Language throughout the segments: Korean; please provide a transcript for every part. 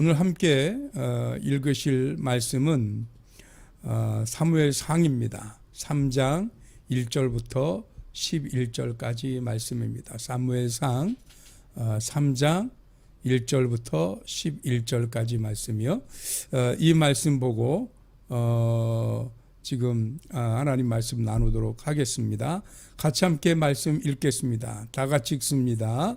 오늘 함께 어, 읽으실 말씀은 어, 사무엘 상입니다. 3장 1절부터 11절까지 말씀입니다. 사무엘 상 3장 1절부터 11절까지 말씀이요. 어, 이 말씀 보고 어, 지금 아, 하나님 말씀 나누도록 하겠습니다. 같이 함께 말씀 읽겠습니다. 다 같이 읽습니다.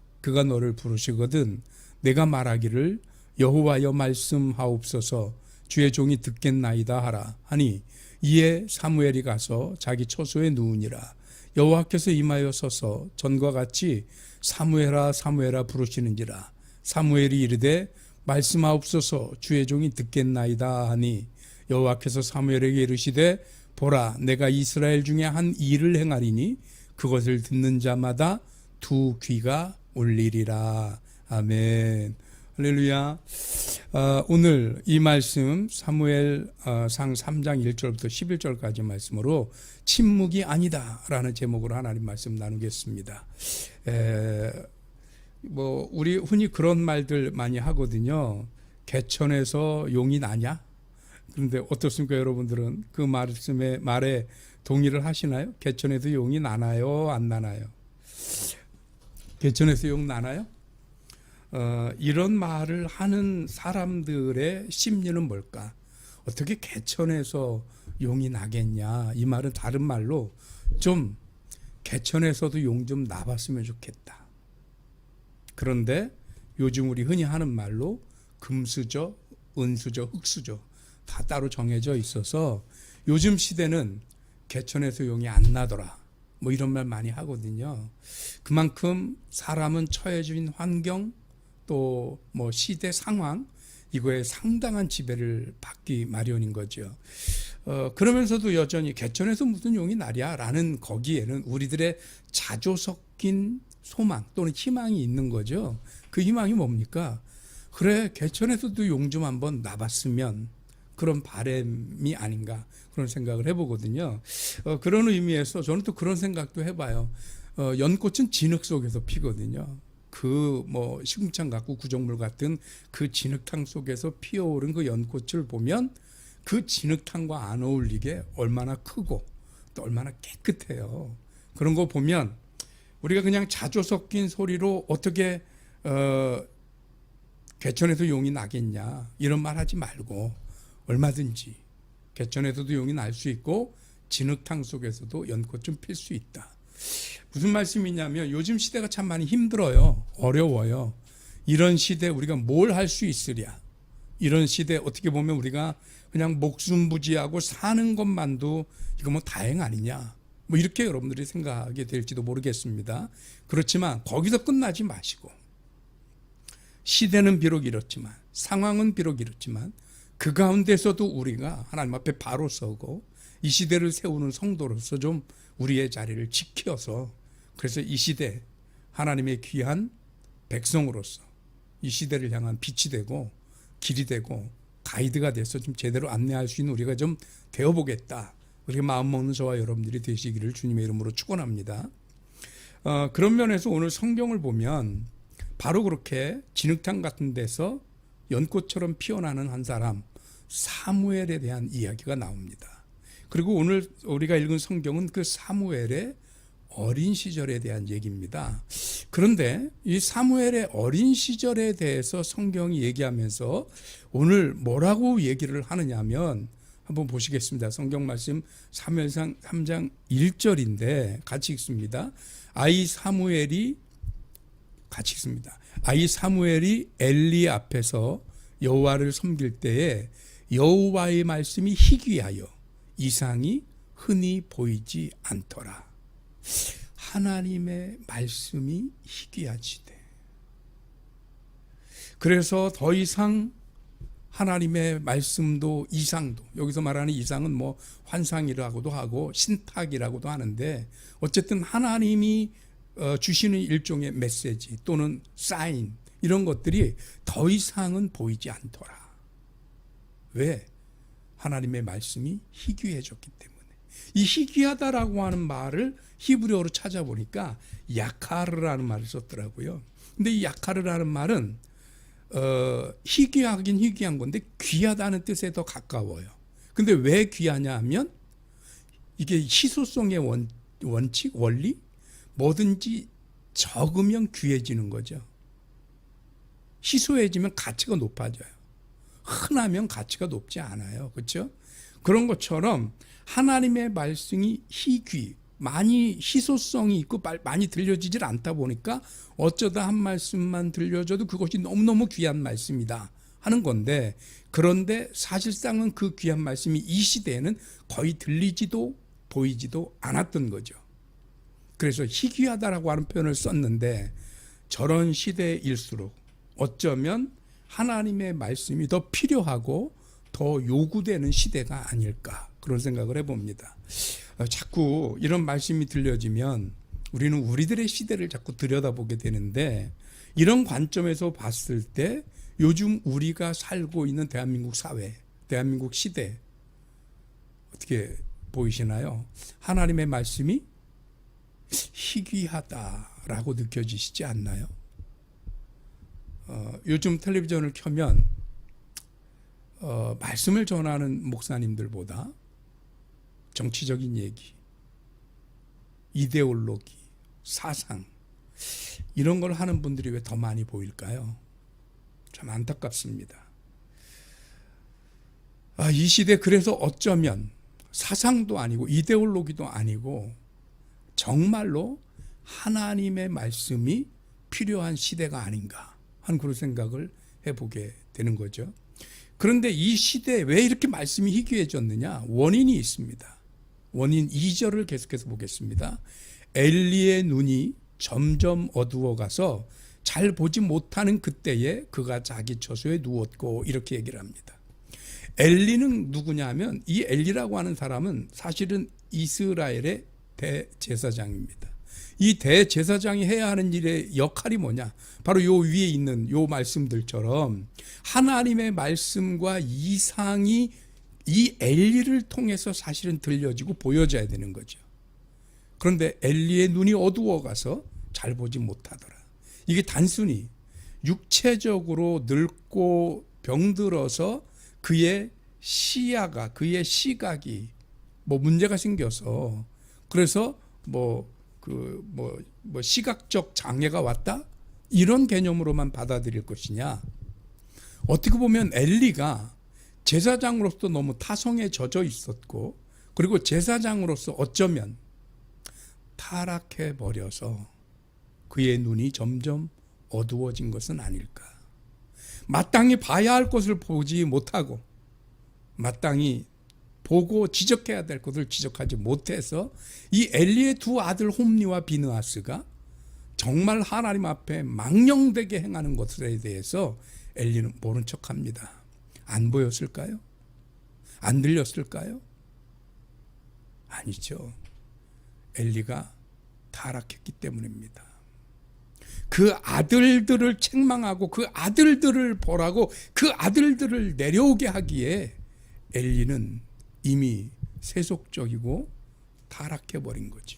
그가 너를 부르시거든 내가 말하기를 여호와여 말씀하옵소서. 주의 종이 듣겠나이다 하라. 하니 이에 사무엘이 가서 자기 처소에 누우니라. 여호와께서 임하여 서서 전과 같이 사무엘아 사무엘아 부르시는지라. 사무엘이 이르되 말씀하옵소서. 주의 종이 듣겠나이다 하니 여호와께서 사무엘에게 이르시되 보라 내가 이스라엘 중에 한 일을 행하리니 그것을 듣는 자마다 두 귀가 올리리라. 아멘. 할렐루야. 어, 오늘 이 말씀 사무엘 어, 상 3장 1절부터 11절까지 말씀으로 침묵이 아니다라는 제목으로 하나님 말씀 나누겠습니다. 에, 뭐 우리 흔히 그런 말들 많이 하거든요. 개천에서 용이 나냐? 그런데 어떻습니까 여러분들은? 그 말씀에 말에 동의를 하시나요? 개천에도 용이 나나요? 안 나나요? 개천에서 용 나나요? 어, 이런 말을 하는 사람들의 심리는 뭘까? 어떻게 개천에서 용이 나겠냐? 이 말은 다른 말로 좀 개천에서도 용 좀 나봤으면 좋겠다. 그런데 요즘 우리 흔히 하는 말로 금수저, 은수저, 흙수저 다 따로 정해져 있어서 요즘 시대는 개천에서 용이 안 나더라. 뭐 이런 말 많이 하거든요. 그만큼 사람은 처해진 환경 또 뭐 시대 상황 이거에 상당한 지배를 받기 마련인 거죠. 어, 그러면서도 여전히 개천에서 무슨 용이 나랴라는 거기에는 우리들의 자조 섞인 소망 또는 희망이 있는 거죠. 그 희망이 뭡니까? 그래 개천에서도 용 좀 한번 나봤으면 그런 바램이 아닌가 그런 생각을 해보거든요. 어, 그런 의미에서 저는 또 그런 생각도 해봐요. 어, 연꽃은 진흙 속에서 피거든요. 그 뭐 시궁창 같고 구정물 같은 그 진흙탕 속에서 피어오른 그 연꽃을 보면 그 진흙탕과 안 어울리게 얼마나 크고 또 얼마나 깨끗해요. 그런 거 보면 우리가 그냥 자조 섞인 소리로 어떻게 어, 개천에서 용이 나겠냐 이런 말 하지 말고 얼마든지 개천에서도 용이 날 수 있고 진흙탕 속에서도 연꽃 좀 필 수 있다. 무슨 말씀이냐면 요즘 시대가 참 많이 힘들어요. 어려워요. 이런 시대 우리가 뭘 할 수 있으랴. 이런 시대 어떻게 보면 우리가 그냥 목숨 부지하고 사는 것만도 이거 뭐 다행 아니냐. 뭐 이렇게 여러분들이 생각하게 될지도 모르겠습니다. 그렇지만 거기서 끝나지 마시고 시대는 비록 이렇지만 상황은 비록 이렇지만 그 가운데서도 우리가 하나님 앞에 바로 서고 이 시대를 세우는 성도로서 좀 우리의 자리를 지켜서 그래서 이 시대 하나님의 귀한 백성으로서 이 시대를 향한 빛이 되고 길이 되고 가이드가 돼서 좀 제대로 안내할 수 있는 우리가 좀 되어보겠다 그렇게 마음 먹는 저와 여러분들이 되시기를 주님의 이름으로 축원합니다. 어, 그런 면에서 오늘 성경을 보면 바로 그렇게 진흙탕 같은 데서 연꽃처럼 피어나는 한 사람 사무엘에 대한 이야기가 나옵니다. 그리고 오늘 우리가 읽은 성경은 그 사무엘의 어린 시절에 대한 얘기입니다. 그런데 이 사무엘의 어린 시절에 대해서 성경이 얘기하면서 오늘 뭐라고 얘기를 하느냐면 한번 보시겠습니다. 성경 말씀 사무엘상 3장 1절인데 같이 읽습니다. 아이 사무엘이 같이 읽습니다. 아이 사무엘이 엘리 앞에서 여호와를 섬길 때에 여호와의 말씀이 희귀하여 이상이 흔히 보이지 않더라. 하나님의 말씀이 희귀하지대. 그래서 더 이상 하나님의 말씀도 이상도 여기서 말하는 이상은 뭐 환상이라고도 하고 신탁이라고도 하는데 어쨌든 하나님이 어, 주시는 일종의 메시지 또는 사인 이런 것들이 더 이상은 보이지 않더라. 왜? 하나님의 말씀이 희귀해졌기 때문에. 이 희귀하다라고 하는 말을 히브리어로 찾아보니까 야카르라는 말을 썼더라고요. 근데 이 야카르라는 말은 어, 희귀하긴 희귀한 건데 귀하다는 뜻에 더 가까워요. 근데 왜 귀하냐 하면 이게 희소성의 원, 원칙, 원리 뭐든지 적으면 귀해지는 거죠. 희소해지면 가치가 높아져요. 흔하면 가치가 높지 않아요. 그렇죠? 그런 것처럼 하나님의 말씀이 희귀, 많이 희소성이 있고 많이 들려지질 않다 보니까 어쩌다 한 말씀만 들려줘도 그것이 너무너무 귀한 말씀이다 하는 건데 그런데 사실상은 그 귀한 말씀이 이 시대에는 거의 들리지도 보이지도 않았던 거죠. 그래서 희귀하다라고 하는 표현을 썼는데 저런 시대일수록 어쩌면 하나님의 말씀이 더 필요하고 더 요구되는 시대가 아닐까 그런 생각을 해봅니다. 어, 자꾸 이런 말씀이 들려지면 우리는 우리들의 시대를 자꾸 들여다보게 되는데 이런 관점에서 봤을 때 요즘 우리가 살고 있는 대한민국 사회, 대한민국 시대 어떻게 보이시나요? 하나님의 말씀이 희귀하다라고 느껴지시지 않나요? 어, 요즘 텔레비전을 켜면 어, 말씀을 전하는 목사님들보다 정치적인 얘기, 이데올로기, 사상 이런 걸 하는 분들이 왜 더 많이 보일까요? 참 안타깝습니다. 아, 이 시대 그래서 어쩌면 사상도 아니고 이데올로기도 아니고 정말로 하나님의 말씀이 필요한 시대가 아닌가 하는 그런 생각을 해보게 되는 거죠. 그런데 이 시대에 왜 이렇게 말씀이 희귀해졌느냐? 원인이 있습니다. 원인 2절을 계속해서 보겠습니다. 엘리의 눈이 점점 어두워가서 잘 보지 못하는 그때에 그가 자기 처소에 누웠고 이렇게 얘기를 합니다. 엘리는 누구냐면 이 엘리라고 하는 사람은 사실은 이스라엘의 대제사장입니다. 이 대제사장이 해야 하는 일의 역할이 뭐냐? 바로 요 위에 있는 요 말씀들처럼 하나님의 말씀과 이상이 이 엘리를 통해서 사실은 들려지고 보여져야 되는 거죠. 그런데 엘리의 눈이 어두워 가서 잘 보지 못하더라. 이게 단순히 육체적으로 늙고 병들어서 그의 시야가 그의 시각이 뭐 문제가 생겨서 그래서 뭐 그뭐 뭐 시각적 장애가 왔다 이런 개념으로만 받아들일 것이냐 어떻게 보면 엘리가 제사장으로서 너무 타성에 젖어 있었고 그리고 제사장으로서 어쩌면 타락해 버려서 그의 눈이 점점 어두워진 것은 아닐까. 마땅히 봐야 할 것을 보지 못하고 마땅히 보고 지적해야 될 것을 지적하지 못해서 이 엘리의 두 아들 홈리와 비느하스가 정말 하나님 앞에 망령되게 행하는 것에 대해서 엘리는 모른 척합니다. 안 보였을까요? 안 들렸을까요? 아니죠. 엘리가 타락했기 때문입니다. 그 아들들을 책망하고 그 아들들을 보라고 그 아들들을 내려오게 하기에 엘리는 이미 세속적이고 타락해 버린 거지.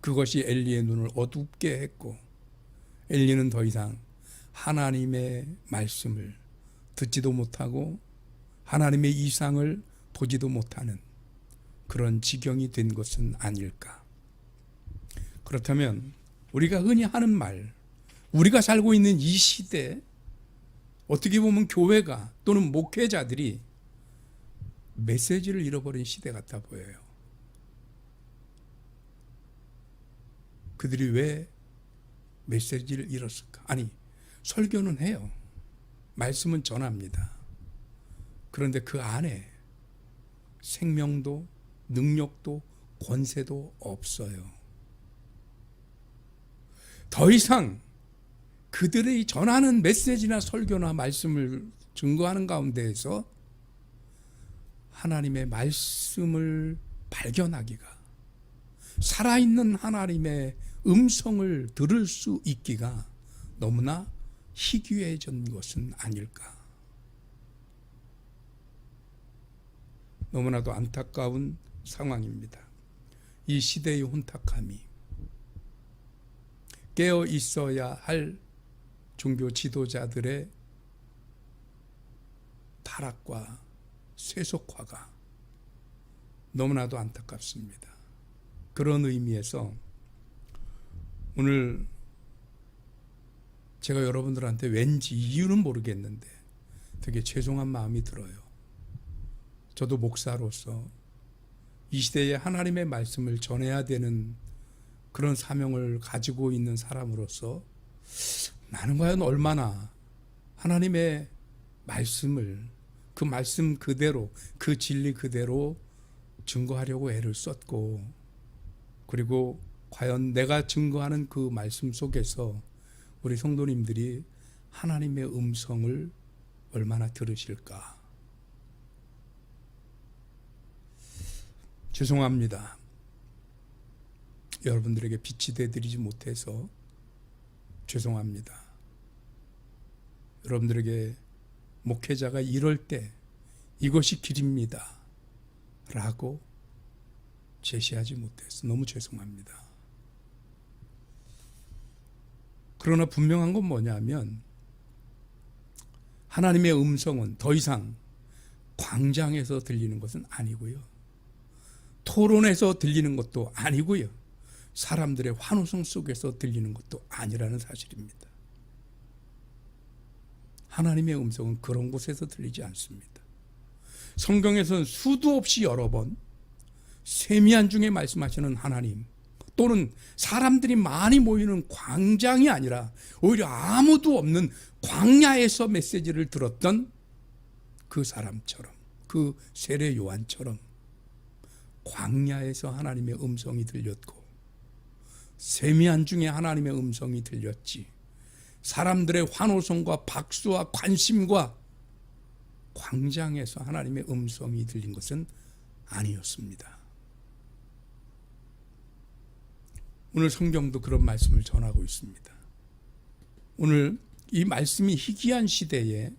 그것이 엘리의 눈을 어둡게 했고 엘리는 더 이상 하나님의 말씀을 듣지도 못하고 하나님의 이상을 보지도 못하는 그런 지경이 된 것은 아닐까. 그렇다면 우리가 흔히 하는 말, 우리가 살고 있는 이 시대, 어떻게 보면 교회가 또는 목회자들이 메시지를 잃어버린 시대 같아 보여요. 그들이 왜 메시지를 잃었을까? 아니, 설교는 해요. 말씀은 전합니다. 그런데 그 안에 생명도 능력도 권세도 없어요. 더 이상 그들의 전하는 메시지나 설교나 말씀을 증거하는 가운데에서 하나님의 말씀을 발견하기가 살아있는 하나님의 음성을 들을 수 있기가 너무나 희귀해진 것은 아닐까. 너무나도 안타까운 상황입니다. 이 시대의 혼탁함이 깨어 있어야 할 종교 지도자들의 타락과 쇠속화가 너무나도 안타깝습니다. 그런 의미에서 오늘 제가 여러분들한테 왠지 이유는 모르겠는데 되게 죄송한 마음이 들어요. 저도 목사로서 이 시대에 하나님의 말씀을 전해야 되는 그런 사명을 가지고 있는 사람으로서 나는 과연 얼마나 하나님의 말씀을 그 말씀 그대로 그 진리 그대로 증거하려고 애를 썼고 그리고 과연 내가 증거하는 그 말씀 속에서 우리 성도님들이 하나님의 음성을 얼마나 들으실까? 죄송합니다. 여러분들에게 빛이 되드리지 못해서 죄송합니다. 여러분들에게 목회자가 이럴 때 이것이 길입니다. 라고 제시하지 못해서 너무 죄송합니다. 그러나 분명한 건 뭐냐면 하나님의 음성은 더 이상 광장에서 들리는 것은 아니고요. 토론에서 들리는 것도 아니고요. 사람들의 환호성 속에서 들리는 것도 아니라는 사실입니다. 하나님의 음성은 그런 곳에서 들리지 않습니다. 성경에서는 수도 없이 여러 번 세미한 중에 말씀하시는 하나님 또는 사람들이 많이 모이는 광장이 아니라 오히려 아무도 없는 광야에서 메시지를 들었던 그 사람처럼 그 세례 요한처럼 광야에서 하나님의 음성이 들렸고 세미한 중에 하나님의 음성이 들렸지 사람들의 환호성과 박수와 관심과 광장에서 하나님의 음성이 들린 것은 아니었습니다. 오늘 성경도 그런 말씀을 전하고 있습니다. 오늘 이 말씀이 희귀한 시대에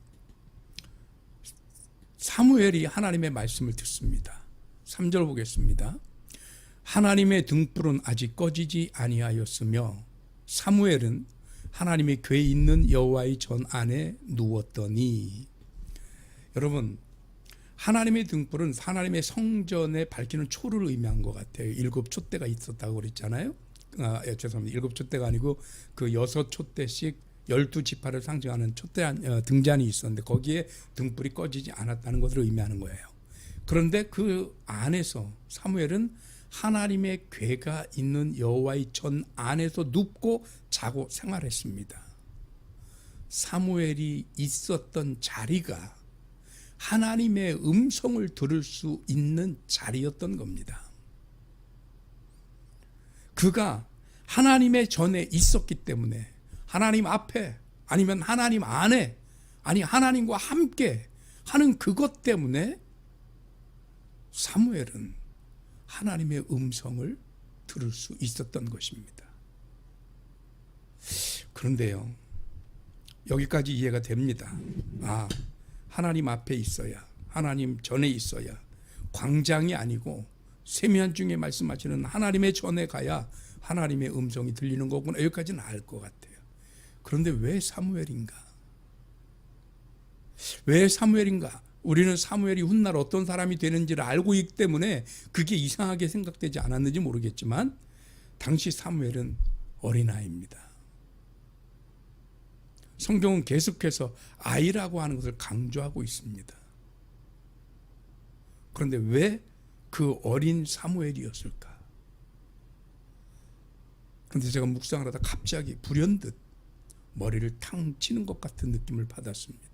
사무엘이 하나님의 말씀을 듣습니다. 3절 보겠습니다. 하나님의 등불은 아직 꺼지지 아니하였으며 사무엘은 하나님의 궤 있는 여호와의 전 안에 누웠더니 여러분 하나님의 등불은 하나님의 성전에 밝히는 초를 의미한 것 같아요. 일곱 촛대가 있었다고 그랬잖아요. 아, 예, 죄송합니다. 일곱 촛대가 아니고 그 여섯 촛대씩 열두 지파를 상징하는 촛대 어, 등잔이 있었는데 거기에 등불이 꺼지지 않았다는 것을 의미하는 거예요. 그런데 그 안에서 사무엘은 하나님의 궤가 있는 여호와의 전 안에서 눕고 자고 생활했습니다. 사무엘이 있었던 자리가 하나님의 음성을 들을 수 있는 자리였던 겁니다. 그가 하나님의 전에 있었기 때문에 하나님 앞에 아니면 하나님 안에 아니 하나님과 함께 하는 그것 때문에 사무엘은 하나님의 음성을 들을 수 있었던 것입니다. 그런데요, 여기까지 이해가 됩니다. 아, 하나님 앞에 있어야, 하나님 전에 있어야, 광장이 아니고 세미한 중에 말씀하시는 하나님의 전에 가야 하나님의 음성이 들리는 거구나 여기까지는 알 것 같아요. 그런데 왜 사무엘인가? 왜 사무엘인가? 우리는 사무엘이 훗날 어떤 사람이 되는지를 알고 있기 때문에 그게 이상하게 생각되지 않았는지 모르겠지만 당시 사무엘은 어린아이입니다. 성경은 계속해서 아이라고 하는 것을 강조하고 있습니다. 그런데 왜 그 어린 사무엘이었을까? 그런데 제가 묵상을 하다 갑자기 불현듯 머리를 탕 치는 것 같은 느낌을 받았습니다.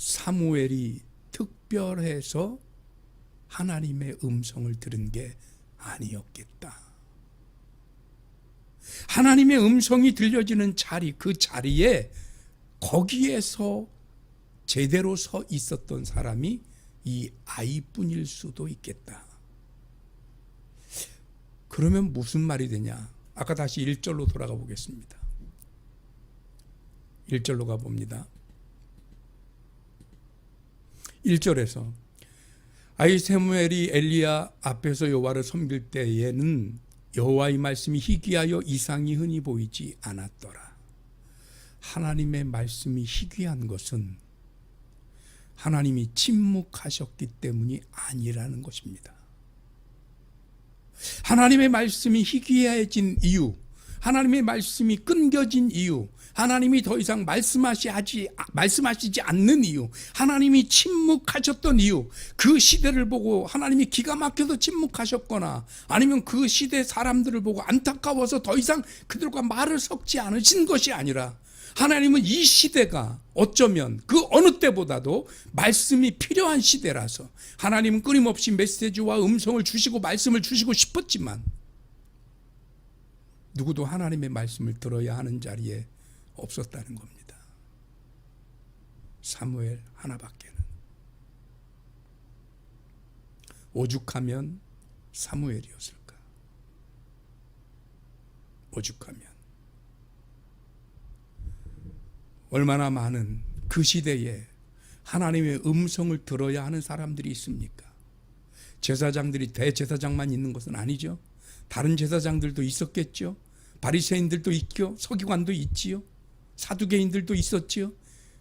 사무엘이 특별해서 하나님의 음성을 들은 게 아니었겠다. 하나님의 음성이 들려지는 자리, 그 자리에 거기에서 제대로 서 있었던 사람이 이 아이뿐일 수도 있겠다. 그러면 무슨 말이 되냐? 아까 다시 1절로 돌아가 보겠습니다. 1절로 가 봅니다. 1절에서 아이 세무엘이 엘리야 앞에서 여호와를 섬길 때에는 여호와의 말씀이 희귀하여 이상이 흔히 보이지 않았더라. 하나님의 말씀이 희귀한 것은 하나님이 침묵하셨기 때문이 아니라는 것입니다. 하나님의 말씀이 희귀해진 이유, 하나님의 말씀이 끊겨진 이유, 하나님이 더 이상 말씀하시지, 말씀하시지 않는 이유, 하나님이 침묵하셨던 이유, 그 시대를 보고 하나님이 기가 막혀서 침묵하셨거나 아니면 그 시대 사람들을 보고 안타까워서 더 이상 그들과 말을 섞지 않으신 것이 아니라 하나님은 이 시대가 어쩌면 그 어느 때보다도 말씀이 필요한 시대라서 하나님은 끊임없이 메시지와 음성을 주시고 말씀을 주시고 싶었지만 누구도 하나님의 말씀을 들어야 하는 자리에 없었다는 겁니다. 사무엘 하나밖에는 오죽하면 사무엘이었을까? 오죽하면 얼마나 많은 그 시대에 하나님의 음성을 들어야 하는 사람들이 있습니까? 제사장들이 대제사장만 있는 것은 아니죠. 다른 제사장들도 있었겠죠. 바리새인들도 있죠. 서기관도 있지요. 사두개인들도 있었지요.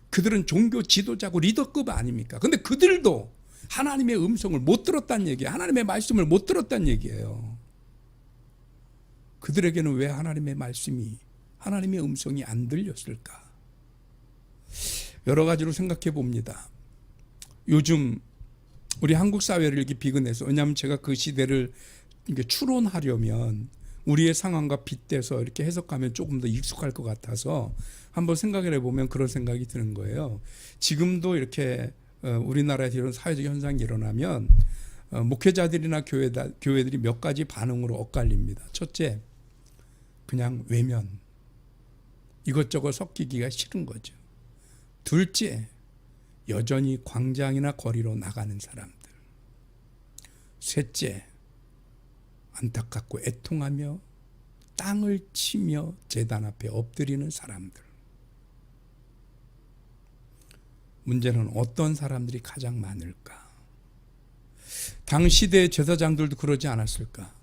그들은 종교 지도자고 리더급 아닙니까? 근데 그들도 하나님의 음성을 못 들었다는 얘기예요. 하나님의 말씀을 못 들었다는 얘기예요. 그들에게는 왜 하나님의 말씀이 하나님의 음성이 안 들렸을까? 여러 가지로 생각해 봅니다. 요즘 우리 한국 사회를 이렇게 비근해서 왜냐하면 제가 그 시대를 이렇게 추론하려면 우리의 상황과 빗대서 이렇게 해석하면 조금 더 익숙할 것 같아서 한번 생각을 해보면 그런 생각이 드는 거예요. 지금도 이렇게 어, 우리나라에서 이런 사회적 현상이 일어나면 어, 목회자들이나 교회다, 교회들이 몇 가지 반응으로 엇갈립니다. 첫째, 그냥 외면. 이것저것 섞이기가 싫은 거죠. 둘째, 여전히 광장이나 거리로 나가는 사람들. 셋째, 안타깝고 애통하며 땅을 치며 재단 앞에 엎드리는 사람들. 문제는 어떤 사람들이 가장 많을까? 당 시대 제사장들도 그러지 않았을까?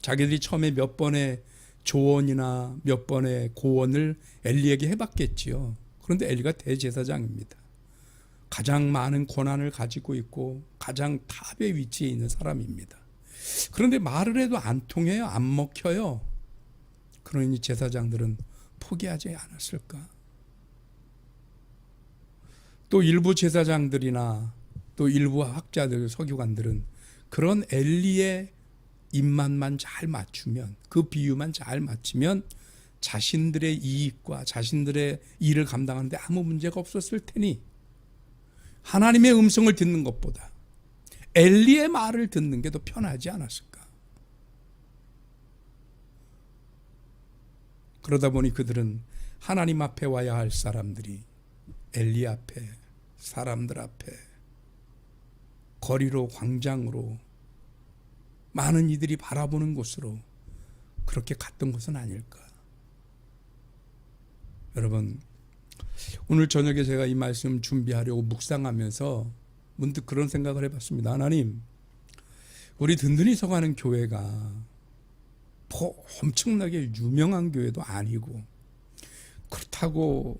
자기들이 처음에 몇 번의 조언이나 몇 번의 고언을 엘리에게 해봤겠지요. 그런데 엘리가 대제사장입니다. 가장 많은 권한을 가지고 있고 가장 탑의 위치에 있는 사람입니다. 그런데 말을 해도 안 통해요. 안 먹혀요. 그러니 제사장들은 포기하지 않았을까? 또 일부 제사장들이나 또 일부 학자들, 서기관들은 그런 엘리의 입맛만 잘 맞추면 그 비유만 잘 맞추면 자신들의 이익과 자신들의 일을 감당하는데 아무 문제가 없었을 테니 하나님의 음성을 듣는 것보다 엘리의 말을 듣는 게 더 편하지 않았을까? 그러다 보니 그들은 하나님 앞에 와야 할 사람들이 엘리 앞에 사람들 앞에 거리로 광장으로 많은 이들이 바라보는 곳으로 그렇게 갔던 것은 아닐까? 여러분 오늘 저녁에 제가 이 말씀 준비하려고 묵상하면서 문득 그런 생각을 해봤습니다. 하나님, 우리 든든히 서가는 교회가 뭐 엄청나게 유명한 교회도 아니고 그렇다고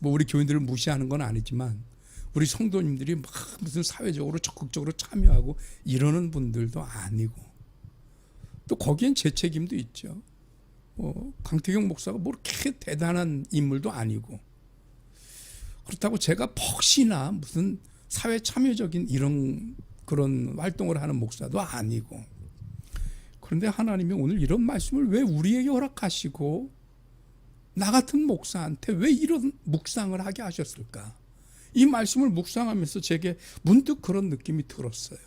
뭐 우리 교인들을 무시하는 건 아니지만 우리 성도님들이 막 무슨 사회적으로 적극적으로 참여하고 이러는 분들도 아니고 또 거기엔 제 책임도 있죠. 뭐 강태경 목사가 뭐 이렇게 대단한 인물도 아니고 그렇다고 제가 혹시나 무슨 사회 참여적인 이런 그런 활동을 하는 목사도 아니고 그런데 하나님이 오늘 이런 말씀을 왜 우리에게 허락하시고 나 같은 목사한테 왜 이런 묵상을 하게 하셨을까? 이 말씀을 묵상하면서 제게 문득 그런 느낌이 들었어요.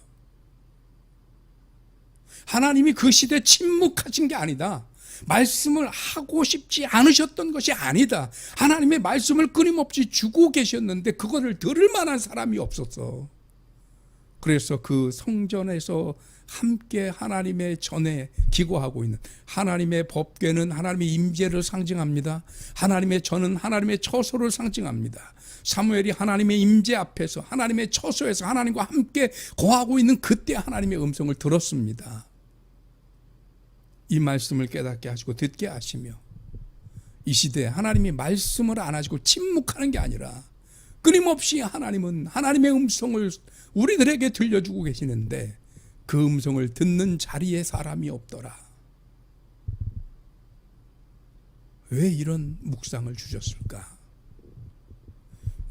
하나님이 그 시대에 침묵하신 게 아니다. 말씀을 하고 싶지 않으셨던 것이 아니다. 하나님의 말씀을 끊임없이 주고 계셨는데 그거를 들을 만한 사람이 없었어. 그래서 그 성전에서 함께 하나님의 전에 기고하고 있는 하나님의 법궤는 하나님의 임재를 상징합니다. 하나님의 전은 하나님의 처소를 상징합니다. 사무엘이 하나님의 임재 앞에서 하나님의 처소에서 하나님과 함께 거하고 있는 그때 하나님의 음성을 들었습니다. 이 말씀을 깨닫게 하시고 듣게 하시며 이 시대에 하나님이 말씀을 안 하시고 침묵하는 게 아니라 끊임없이 하나님은 하나님의 음성을 우리들에게 들려주고 계시는데 그 음성을 듣는 자리에 사람이 없더라. 왜 이런 묵상을 주셨을까?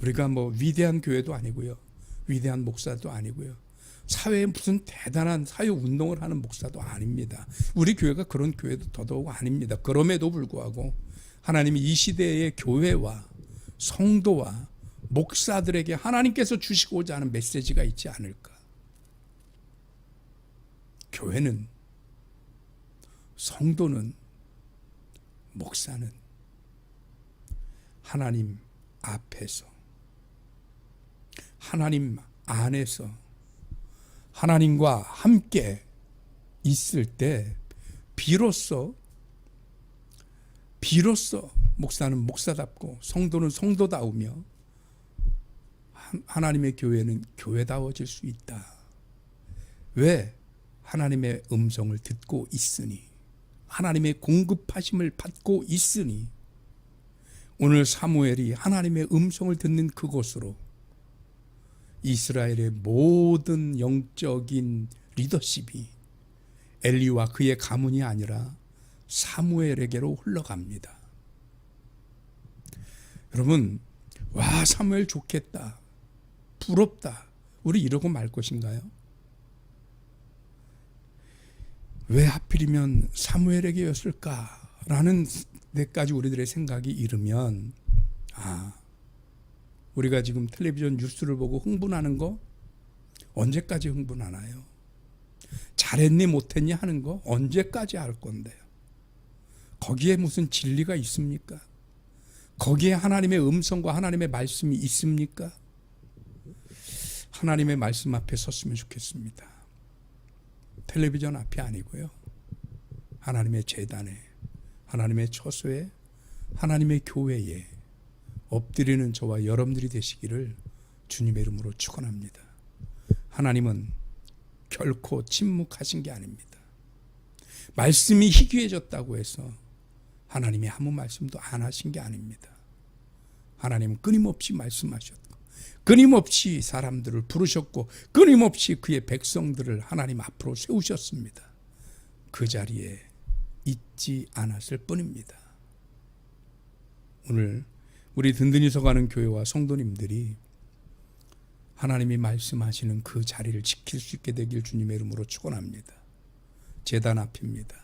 우리가 뭐 위대한 교회도 아니고요. 위대한 목사도 아니고요. 사회에 무슨 대단한 사회 운동을 하는 목사도 아닙니다. 우리 교회가 그런 교회도 더더욱 아닙니다. 그럼에도 불구하고 하나님이 이 시대의 교회와 성도와 목사들에게 하나님께서 주시고자 하는 메시지가 있지 않을까? 교회는 성도는 목사는 하나님 앞에서 하나님 안에서 하나님과 함께 있을 때 비로소 비로소 목사는 목사답고 성도는 성도다우며 하나님의 교회는 교회다워질 수 있다. 왜? 하나님의 음성을 듣고 있으니 하나님의 공급하심을 받고 있으니 오늘 사무엘이 하나님의 음성을 듣는 그곳으로 이스라엘의 모든 영적인 리더십이 엘리와 그의 가문이 아니라 사무엘에게로 흘러갑니다. 여러분, 와, 사무엘 좋겠다. 부럽다. 우리 이러고 말 것인가요? 왜 하필이면 사무엘에게였을까라는 데까지 우리들의 생각이 이르면 아 우리가 지금 텔레비전 뉴스를 보고 흥분하는 거 언제까지 흥분하나요? 잘했니 못했니 하는 거 언제까지 할 건데요? 거기에 무슨 진리가 있습니까? 거기에 하나님의 음성과 하나님의 말씀이 있습니까? 하나님의 말씀 앞에 섰으면 좋겠습니다. 텔레비전 앞이 아니고요. 하나님의 재단에, 하나님의 처소에, 하나님의 교회에 엎드리는 저와 여러분들이 되시기를 주님의 이름으로 축원합니다. 하나님은 결코 침묵하신 게 아닙니다. 말씀이 희귀해졌다고 해서 하나님이 아무 말씀도 안 하신 게 아닙니다. 하나님은 끊임없이 말씀하셨고 끊임없이 사람들을 부르셨고 끊임없이 그의 백성들을 하나님 앞으로 세우셨습니다. 그 자리에 있지 않았을 뿐입니다. 오늘 우리 든든히 서가는 교회와 성도님들이 하나님이 말씀하시는 그 자리를 지킬 수 있게 되길 주님의 이름으로 축원합니다. 제단 앞입니다.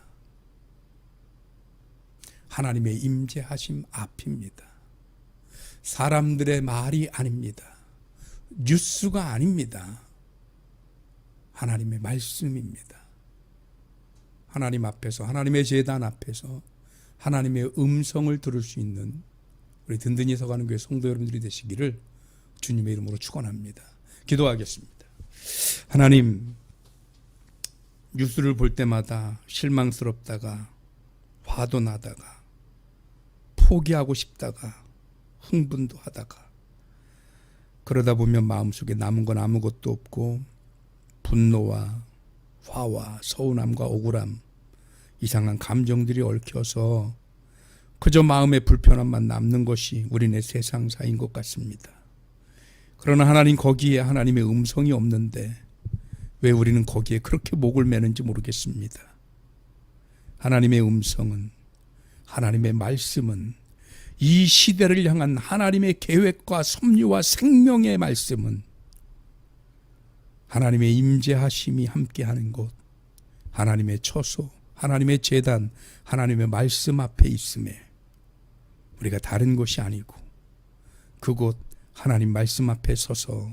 하나님의 임재하심 앞입니다. 사람들의 말이 아닙니다. 뉴스가 아닙니다. 하나님의 말씀입니다. 하나님 앞에서 하나님의 제단 앞에서 하나님의 음성을 들을 수 있는 우리 든든히 서가는 교회 성도 여러분들이 되시기를 주님의 이름으로 축원합니다. 기도하겠습니다. 하나님 뉴스를 볼 때마다 실망스럽다가 화도 나다가 포기하고 싶다가 흥분도 하다가 그러다 보면 마음속에 남은 건 아무것도 없고 분노와 화와 서운함과 억울함 이상한 감정들이 얽혀서 그저 마음의 불편함만 남는 것이 우리네 세상사인 것 같습니다. 그러나 하나님 거기에 하나님의 음성이 없는데 왜 우리는 거기에 그렇게 목을 매는지 모르겠습니다. 하나님의 음성은 하나님의 말씀은 이 시대를 향한 하나님의 계획과 섭리와 생명의 말씀은 하나님의 임재하심이 함께하는 곳, 하나님의 처소, 하나님의 재단, 하나님의 말씀 앞에 있음에 우리가 다른 곳이 아니고 그곳 하나님 말씀 앞에 서서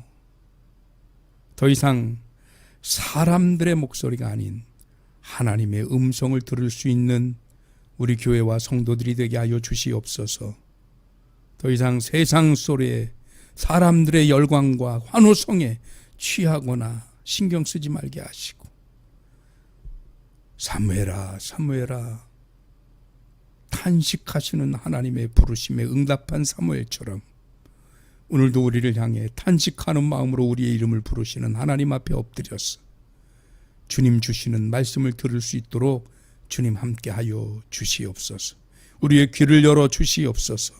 더 이상 사람들의 목소리가 아닌 하나님의 음성을 들을 수 있는 우리 교회와 성도들이 되게 하여 주시옵소서. 더 이상 세상 소리에 사람들의 열광과 환호성에 취하거나 신경 쓰지 말게 하시고 사무해라 사무해라 탄식하시는 하나님의 부르심에 응답한 사무엘처럼 오늘도 우리를 향해 탄식하는 마음으로 우리의 이름을 부르시는 하나님 앞에 엎드렸어. 주님 주시는 말씀을 들을 수 있도록 주님 함께하여 주시옵소서. 우리의 귀를 열어 주시옵소서.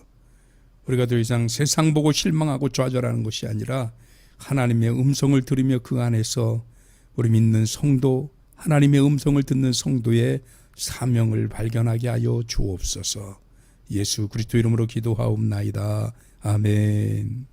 우리가 더 이상 세상 보고 실망하고 좌절하는 것이 아니라 하나님의 음성을 들으며 그 안에서 우리 믿는 성도, 하나님의 음성을 듣는 성도의 사명을 발견하게 하여 주옵소서. 예수 그리스도 이름으로 기도하옵나이다. 아멘.